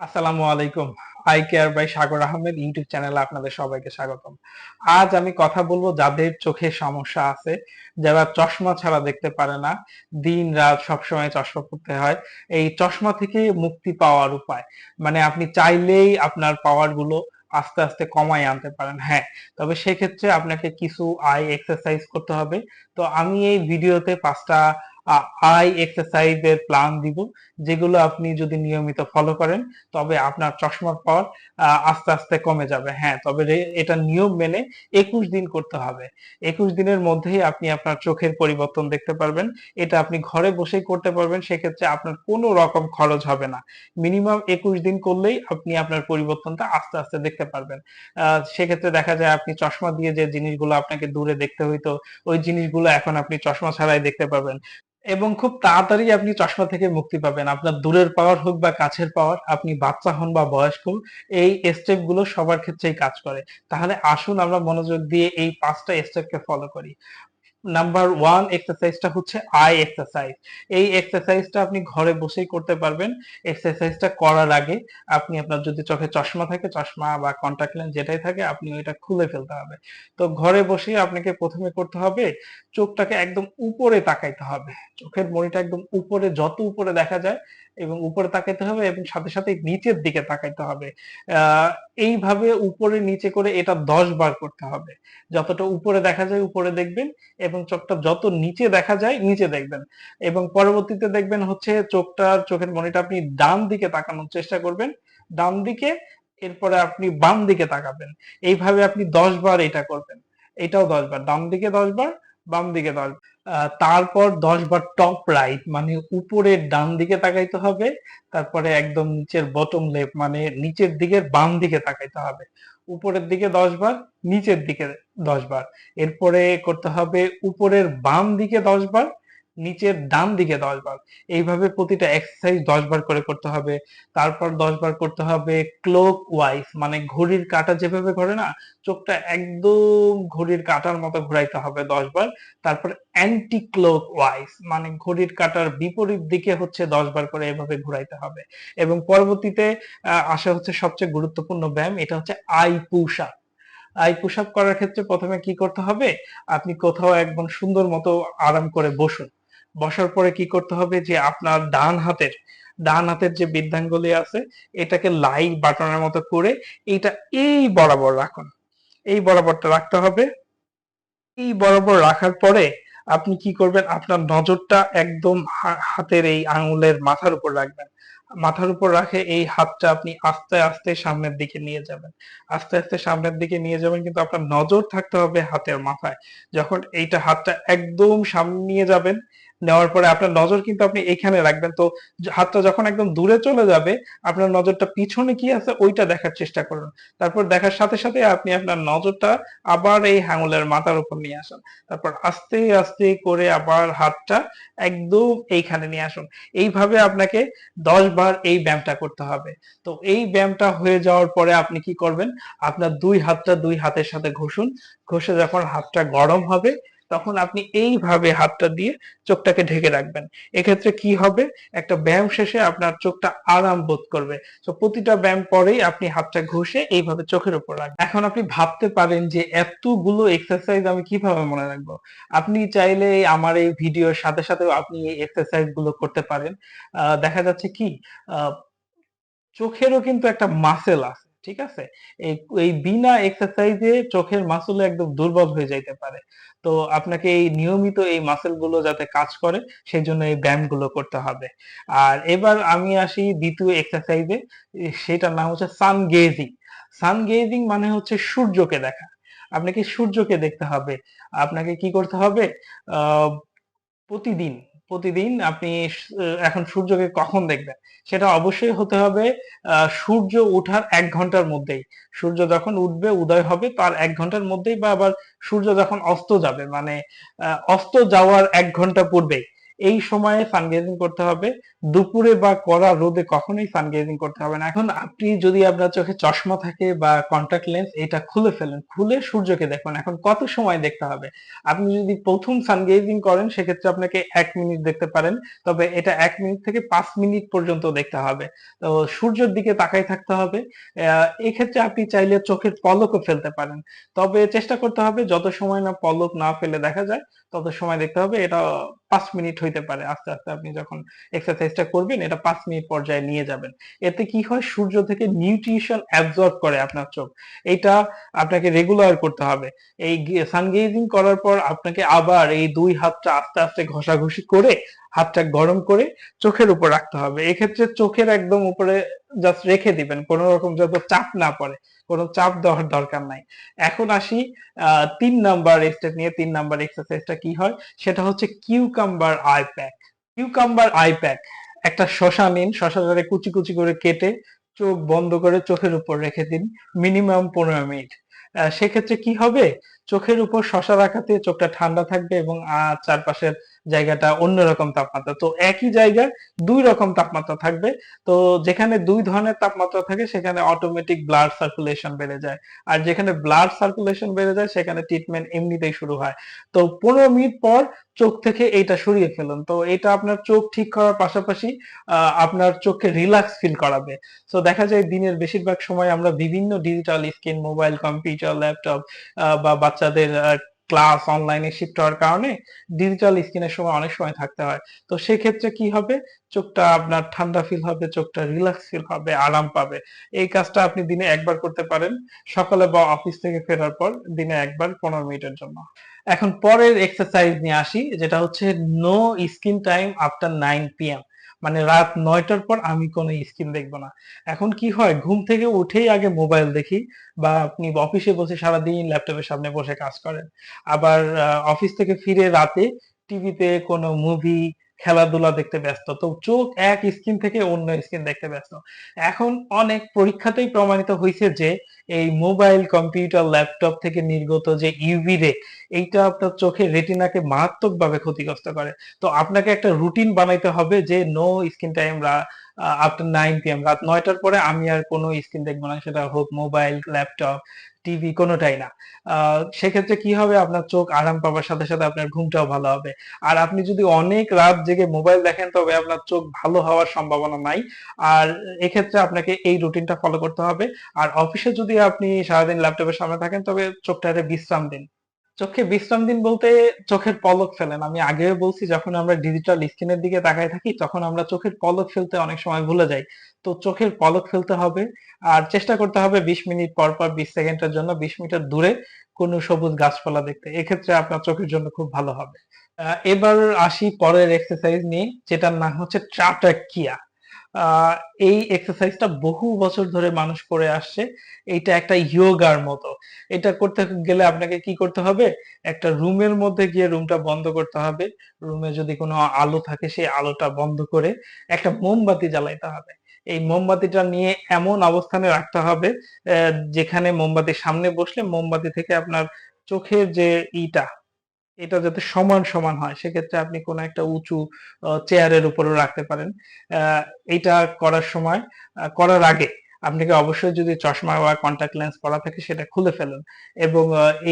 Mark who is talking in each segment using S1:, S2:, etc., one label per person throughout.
S1: আসসালামু আলাইকুম। I care by Sagar Ahmed YouTube চ্যানেলে আপনাদের সবাইকে স্বাগতম। আজ আমি কথা বলব যাদের চোখে সমস্যা আছে, যারা চশমা ছাড়া দেখতে পারে না, দিন রাত সবসময় চশমা পড়তে হয়। এই চশমা থেকে মুক্তি পাওয়ার উপায় মানে আপনি চাইলেই আপনার পাওয়ারগুলো আস্তে আস্তে কমায় আনতে পারেন হ্যাঁ। তবে সেক্ষেত্রে আপনাকে কিছু আই এক্সারসাইজ করতে হবে। তো আমি এই ভিডিওতে পাঁচটা আই এক্সারসাইজের প্ল্যান দিব, যেগুলো আপনি যদি নিয়মিত ফলো করেন, তবে আপনার চশমার পাওয়ার আস্তে আস্তে কমে যাবে। হ্যাঁ তবে এটা নিয়ম মেনে একুশ দিন করতে হবে। একুশ দিনের মধ্যেই আপনি আপনার চোখের পরিবর্তন দেখতে পারবেন। এটা আপনি ঘরে বসেই করতে পারবেন, সেক্ষেত্রে আপনার কোনো রকম খরচ হবে না। মিনিমাম একুশ দিন করলেই আপনি আপনার পরিবর্তনটা আস্তে আস্তে দেখতে পারবেন। সেক্ষেত্রে দেখা যায় আপনি চশমা দিয়ে যে জিনিসগুলো আপনাকে দূরে দেখতে হইতো, ওই জিনিসগুলো এখন আপনি চশমা ছাড়াই দেখতে পারবেন। এবং খুব তাড়াতাড়ি আপনি চশমা থেকে মুক্তি পাবেন। আপনার দূরের পাওয়ার হোক বা কাছের পাওয়ার, আপনি বাচ্চা হন বা বয়স্ক এই স্টেপগুলো সবার ক্ষেত্রেই কাজ করে। তাহলে আসুন আমরা মনোযোগ দিয়ে এই পাঁচটা স্টেপকে ফলো করি। নাম্বার ওয়ান এক্সারসাইজটা হচ্ছে আই এক্সারসাইজ এই এক্সারসাইজটা আপনি ঘরে বসেই করতে পারবেন। এক্সারসাইজটা করার আগে আপনি আপনার যদি চোখে চশমা থাকে, চশমা বা কন্টাক্ট লেন্স যেটাই থাকে, আপনি ওইটা খুলে ফেলতে হবে। তো ঘরে বসেই আপনাকে প্রথমে করতে হবে, চোখটাকে একদম উপরে তাকাইতে হবে। চোখের মনিটা একদম উপরে, যত উপরে দেখা যায় এবং উপরে তাকাইতে হবে এবং সাথে সাথে নিচের দিকে তাকাইতে হবে। এইভাবে উপরে নিচে করে এটা দশ বার করতে হবে। যতটা উপরে দেখা যায়, উপরে দেখবেন এবং চোখটা যত নিচে দেখা যায়, নিচে দেখবেন। এবং পরবর্তীতে দেখবেন হচ্ছে চোখটা, চোখের মনিটা আপনি ডান দিকে তাকানোর চেষ্টা করবেন। ডান দিকে, এরপরে আপনি বাম দিকে তাকাবেন। এইভাবে আপনি দশ বার এটা করবেন। এটাও দশ বার। ডান দিকে দশ বার, বাম দিকে দশ তারপর দশ বার টপ রাইট মানে উপরের ডান দিকে তাকাইতে হবে, তারপরে একদম নিচের বটম লেফট মানে নিচের দিকের বাম দিকে তাকাইতে হবে। উপরের দিকে দশ বার, নিচের দিকে দশ বার। এরপরে করতে হবে উপরের বাম দিকে দশ বার নিচের ডান দিকে দশ বার। এইভাবে প্রতিটা এক্সারসাইজ দশ বার করে করতে হবে। তারপর দশ বার করতে হবে ক্লোক ওয়াইজ মানে ঘড়ির কাটা যেভাবে ঘরে না, চোখটা একদম ঘড়ির কাটার মতো ঘুরাইতে হবে দশ বার। তারপর অ্যান্টি ক্লোক ওয়াইজ মানে ঘড়ির কাটার বিপরীত দিকে হচ্ছে দশ বার করে এভাবে ঘুরাইতে হবে। এবং পরবর্তীতে আসা হচ্ছে সবচেয়ে গুরুত্বপূর্ণ ব্যায়াম, এটা হচ্ছে eye up eye push up করার ক্ষেত্রে প্রথমে কি করতে হবে? আপনি কোথাও একদম সুন্দর মতো আরাম করে বসুন। বসার পরে কি করতে হবে যে আপনার ডান হাতের ডান হাতের যে বৃদ্ধাঙ্গুলি আছে, এটাকে লাইক বাটনের মতো করে এটা এই বরাবর রাখুন। এই বরাবরটা রাখতে হবে। এই বরাবর রাখার পরে আপনি কি করবেন, আপনার নজরটা একদম হাতের এই আঙুলের মাথার উপর রাখবেন। মাথার উপর রাখে এই হাতটা আপনি আস্তে আস্তে সামনের দিকে নিয়ে যাবেন। আস্তে আস্তে সামনের দিকে নিয়ে যাবেন, কিন্তু আপনার নজর থাকতে হবে হাতের মাথায়। যখন এইটা হাতটা একদম সামনে নিয়ে যাবেন নেওয়ার পরে আপনার নজর কিন্তু আপনি এখানে রাখবেন। তো হাতটা যখন একদম দূরে চলে যাবে, আপনার নজরটা পিছনে কি আছে ওইটা দেখার চেষ্টা করুন। তারপর দেখার সাথে সাথে আপনি আপনার নজরটা আবার এই হাঙুলের মাথার উপর নিয়ে আসুন। তারপর আস্তে আস্তে করে আবার হাতটা একদম এইখানে নিয়ে আসুন। এইভাবে আপনাকে দশ বার এই ব্যায়ামটা করতে হবে। তো এই ব্যায়ামটা হয়ে যাওয়ার পরে আপনি কি করবেন? আপনার দুই হাতটা দুই হাতের সাথে ঘষুন। ঘষে যখন হাতটা গরম হবে তখন আপনি এইভাবে হাতটা দিয়ে চোখটাকে ঢেকে রাখবেন। এক্ষেত্রে কি হবে? একটা ব্যায়াম শেষে আপনার চোখটা আরাম বোধ করবে। তো প্রতিটা ব্যায়াম পরেই আপনি হাতটা ঘষে এইভাবে চোখের উপর রাখবেন। এখন আপনি ভাবতে পারেন যে এতগুলো এক্সারসাইজ আমি কীভাবে মনে রাখব? আপনি চাইলে আমার এই ভিডিওর সাথে সাথে আপনি এই এক্সারসাইজগুলো করতে পারেন। দেখা যাচ্ছে কি? চোখেরও কিন্তু একটা মাসেল আছে। ঠিক আছে? এই বিনা এক্সারসাইজে চোখের মাসুল একদম দুর্বল হয়ে যাইতে পারে। তো আপনাকে এই নিয়মিত এই মাসেলগুলো যাতে কাজ করে সেই জন্য এই ব্যায়ামগুলো করতে হবে। আর এবার আমি আসি দ্বিতীয় এক্সারসাইজে সেটার নাম হচ্ছে সান গেজিং সান গেজিং মানে হচ্ছে সূর্যকে দেখা। আপনাকে সূর্যকে দেখতে হবে। আপনাকে কি করতে হবে? প্রতিদিন প্রতিদিন আপনি এখন সূর্যকে কখন দেখবেন? সেটা অবশ্যই হতে হবে সূর্য ওঠার এক ঘণ্টার মধ্যেই। সূর্য যখন উঠবে, উদয় হবে, তার এক ঘণ্টার মধ্যেই বা আবার সূর্য যখন অস্ত যাবে মানে অস্ত যাওয়ার এক ঘণ্টা পূর্বেই। এই সময়ে সানগেজিং করতে হবে। দুপুরে বা কড়া রোদে কখনোই সানগেজিং করতে হবে না। এখন আপনি যদি আপনার চোখে চশমা থাকে বা কন্টাক্ট লেন্স এটা খুলে ফেলেন। খুলে সূর্যকে দেখুন। এখন কত সময় দেখতে হবে? আপনি যদি প্রথম সানগেজিং করেন, সেক্ষেত্রে আপনাকে এক মিনিট দেখতে পারেন। তবে এটা এক মিনিট থেকে পাঁচ মিনিট পর্যন্ত দেখতে হবে। তো সূর্যের দিকে তাকাই থাকতে হবে। এক্ষেত্রে আপনি চাইলে চোখের পলকও ফেলতে পারেন। তবে চেষ্টা করতে হবে, যত সময় না পলক না ফেলে দেখা যায় তত সময় দেখতে হবে, এটা পাঁচ মিনিট হইতে পারে। আস্তে আস্তে আপনি যখন এক্সারসাইজটা করবেন, এটা পাঁচ মিনিট পর্যায়ে নিয়ে যাবেন। এতে কি হয়? সূর্য থেকে নিউট্রিশন অ্যাবজর্ব করে আপনার চোখ। এটা আপনাকে রেগুলার করতে হবে। এই সানগেজিং করার পর আপনাকে আবার এই দুই হাতটা আস্তে আস্তে ঘষাঘষি করে, হাতটা গরম করে চোখের উপর রাখতে হবে। এক্ষেত্রে চোখের একদম উপরে জাস্ট রেখে দিবেন, কোনো রকম যত চাপ না পড়ে। কোনো চাপ দেওয়ার দরকার নাই। এখন আসি তিন নাম্বার স্টেপ নিয়ে তিন নাম্বার এক্সারসাইজটা কি হয়? সেটা হচ্ছে cucumber eye pack cucumber eye pack একটা শশা নিন শশাটারে কুচি কুচি করে কেটে চোখ বন্ধ করে চোখের উপর রেখে দিন মিনিমাম পনেরো মিনিট। সেক্ষেত্রে কি হবে? চোখের উপর শশা রাখাতে চোখটা ঠান্ডা থাকবে এবং আহ, চারপাশের জায়গাটা অন্যরকম তাপমাত্রা। তো একই জায়গায় দুই রকম তাপমাত্রা থাকবে। তো যেখানে দুই ধরনের তাপমাত্রা থাকে, সেখানে অটোমেটিক ব্লাড সার্কুলেশন বেড়ে যায়। আর যেখানে ব্লাড সার্কুলেশন বেড়ে যায়, সেখানে ট্রিটমেন্ট এমনিতেই শুরু হয়। তো পনেরো মিনিট পর চোখ থেকে এটা সরিয়ে ফেলুন। তো এটা আপনার চোখ ঠিক করার পাশাপাশি আপনার চোখকে রিল্যাক্স ফিল করাবে। তো দেখা যায় দিনের বেশিরভাগ সময় আমরা বিভিন্ন digital screen mobile computer laptop বা বাচ্চাদের ক্লাস অনলাইনে শিফট হওয়ার কারণে ডিজিটাল স্ক্রিনের সময় অনেক সময় থাকতে হয়। তো সেক্ষেত্রে কি হবে? চোখটা আপনার ঠান্ডা ফিল হবে, চোখটা রিল্যাক্স ফিল হবে, আরাম পাবে। এই কাজটা আপনি দিনে একবার করতে পারেন। সকালে বা অফিস থেকে ফেরার পর দিনে একবার পনেরো মিনিটের জন্য। এখন পরের এক্সারসাইজ নিয়ে আসি, যেটা হচ্ছে no screen time after nine PM মানে রাত নয়টার পর আমি কোনো স্ক্রিন দেখব না। এখন কি হয়, ঘুম থেকে উঠেই আগে মোবাইল দেখি বা আপনি অফিসে বসে সারাদিন ল্যাপটপের সামনে বসে কাজ করেন। আবার অফিস থেকে ফিরে রাতে টিভিতে কোনো মুভি খেলাধুলা দেখতে ব্যস্ত। তো চোখ এক স্ক্রিন থেকে অন্য স্ক্রিন দেখতে ব্যস্ত। এখন অনেক পরীক্ষাতেই প্রমাণিত হয়েছে যে, এই মোবাইল, কম্পিউটার, ল্যাপটপ থেকে নির্গত যে ইউভি রে এইটা আপনার চোখে রেটিনাকে মারাত্মকভাবে ক্ষতিগ্রস্ত করে। তো আপনাকে একটা রুটিন বানাইতে হবে যে no screen time after nine PM রাত নয়টার পরে আমি আর কোনো স্ক্রিন দেখব না। সেটা হোক মোবাইল, ল্যাপটপ টিভি কোনোটাই না। সেক্ষেত্রে কি হবে? আপনার চোখ আরাম পাবার সাথে সাথে আপনার ঘুমটাও ভালো হবে। আর আপনি যদি অনেক রাত জেগে মোবাইল দেখেন, তবে আপনার চোখ ভালো হওয়ার সম্ভাবনা নাই। আর এক্ষেত্রে আপনাকে এই রুটিনটা ফলো করতে হবে। আর অফিসে যদি আপনি সারাদিন ল্যাপটপের সামনে থাকেন, তবে চোখটারে বিশ্রাম দিন। চোখে বিশ্রাম দিন বলতে চোখের পলক ফেলেন। আমি আগেও বলছি, যখন আমরা ডিজিটাল স্ক্রিনের দিকে তাকায় থাকি, তখন আমরা চোখের পলক ফেলতে অনেক সময় ভুলে যাই। তো চোখের পলক ফেলতে হবে আর চেষ্টা করতে হবে বিশ মিনিট পর পর, বিশ সেকেন্ডের জন্য, বিশ মিটার দূরে কোনো সবুজ গাছপালা দেখতে। এক্ষেত্রে আপনার চোখের জন্য খুব ভালো হবে। এবার আসি পরের এক্সারসাইজ নিয়ে, যেটার নাম হচ্ছে ট্রাটাকিয়া এই এক্সারসাইজটা বহু বছর ধরে মানুষ করে আসছে। এটা একটা ইয়োগার মতো। এটা করতে গেলে আপনাকে কি করতে হবে? একটা রুমের মধ্যে গিয়ে রুমটা বন্ধ করতে হবে। রুমে যদি কোনো আলো থাকে, সেই আলোটা বন্ধ করে একটা মোমবাতি জ্বালাইতে হবে। এই মোমবাতিটা নিয়ে এমন অবস্থানে রাখতে হবে যেখানে মোমবাতির সামনে বসলে মোমবাতি থেকে আপনার চোখের যে ইটা এটা যাতে সমান সমান হয়, সেক্ষেত্রে আপনি কোনো একটা উঁচু চেয়ারের উপরেও রাখতে পারেন। এটা করার সময় করার আগে আপনাকে অবশ্যই যদি চশমা বা কন্টাক্ট লেন্স পরা থাকে, সেটা খুলে ফেলুন। এবং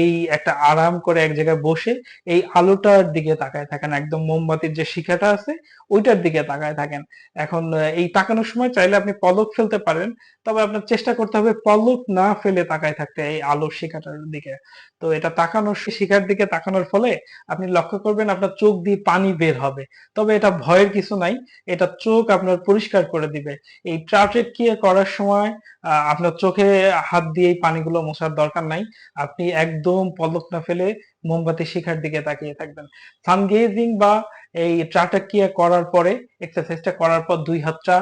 S1: এই একটা আরাম করে এক জায়গায় বসে এই আলোটার দিকে তাকায় থাকেন। একদম মোমবাতির যে শিখাটা আছে, ওইটার দিকে তাকায় থাকেন। এখন এই তাকানোর সময় চাইলে আপনি পলক ফেলতে পারেন, তবে আপনার চেষ্টা করতে হবে পলক না ফেলে তাকায় থাকতে এই আলোর শিখাটার দিকে। তো এটা তাকানোর, শিখার দিকে তাকানোর ফলে আপনি লক্ষ্য করবেন আপনার চোখ দিয়ে পানি বের হবে। তবে এটা ভয়ের কিছু নাই, এটা চোখ আপনার পরিষ্কার করে দিবে। এই ট্রাউটেক কি করার সময় আহ, আপনার চোখে হাত দিয়ে পানিগুলো মোছার দরকার নাই। আপনি একদম পলক না ফেলে মোমবাতি শিখার দিকে তাকিয়ে থাকবেন। সানগেজিং বা এই ট্রাটাকিয়া করার পরে এক্সারসাইজটা করার পর দুই হাতটা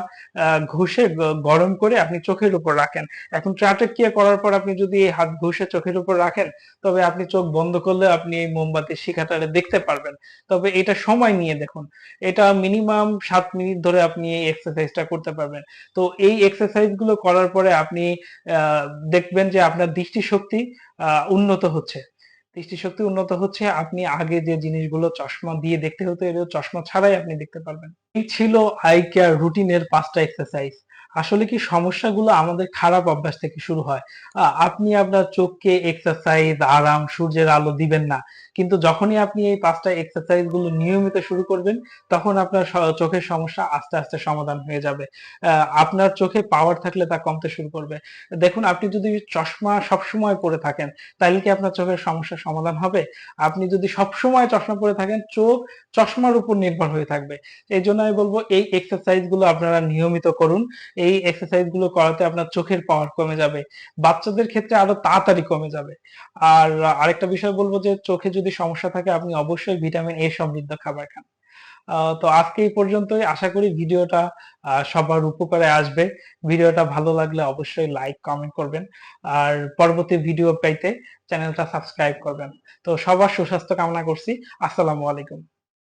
S1: ঘষে গরম করে আপনি চোখের উপর রাখেন। এখন ট্রাটাকিয়া করার পর আপনি যদি এই হাত ঘষে চোখের উপর রাখেন, তবে আপনি চোখ বন্ধ করলে আপনি এই মোমবাতির শিখাটারে দেখতে পারবেন। তবে এটা সময় নিয়ে দেখুন। এটা মিনিমাম সাত মিনিট ধরে আপনি এই এক্সারসাইজটা করতে পারবেন। তো এই এক্সারসাইজগুলো করার পরে আপনি দেখবেন যে আপনার দৃষ্টিশক্তি উন্নত হচ্ছে। দৃষ্টিশক্তি উন্নত হচ্ছে, আপনি আগে যে জিনিসগুলো চশমা দিয়ে দেখতে হতো, এগুলো চশমা ছাড়াই আপনি দেখতে পারবেন। ছিল আই কেয়ার রুটিনের পাঁচটা এক্সারসাইজ আসলে কি সমস্যাগুলো আমাদের খারাপ অভ্যাস থেকে শুরু হয়। আপনি আপনার চোখকে এক্সারসাইজ আরাম, সূর্যের আলো দিবেন না। কিন্তু যখনই আপনি এই পাঁচটা এক্সারসাইজগুলো নিয়মিত শুরু করবেন, তখন আপনার চোখের সমস্যা আস্তে আস্তে সমাধান হয়ে যাবে। আপনার চোখে পাওয়ার থাকলে তা কমতে শুরু করবে। দেখুন, আপনি যদি চশমা সবসময় পরে থাকেন তাহলে কি আপনার চোখের সমস্যা সমাধান হবে? আপনি যদি সবসময় চশমা পরে থাকেন, চোখ চশমার উপর নির্ভর হয়ে থাকবে। এই জন্য আমি বলব এই এক্সারসাইজগুলো আপনারা নিয়মিত করুন। এই এক্সারসাইজগুলো করাতে আপনার চোখের পাওয়ার কমে যাবে। বাচ্চাদের ক্ষেত্রে আরও তাড়াতাড়ি কমে যাবে। আর আরেকটা বিষয় বলব যে, চোখে যদি সমস্যা থাকে, আপনি অবশ্যই ভিটামিন এ সমৃদ্ধ খাবার খান। তো আজকে এই পর্যন্তই। আশা করি ভিডিওটা সবার উপকারে আসবে। ভিডিওটা ভালো লাগলে অবশ্যই লাইক কমেন্ট করবেন। আর পরবর্তী ভিডিও পাইতে চ্যানেলটা সাবস্ক্রাইব করবেন। তো সবার সুস্বাস্থ্য কামনা করছি। আসসালামু আলাইকুম।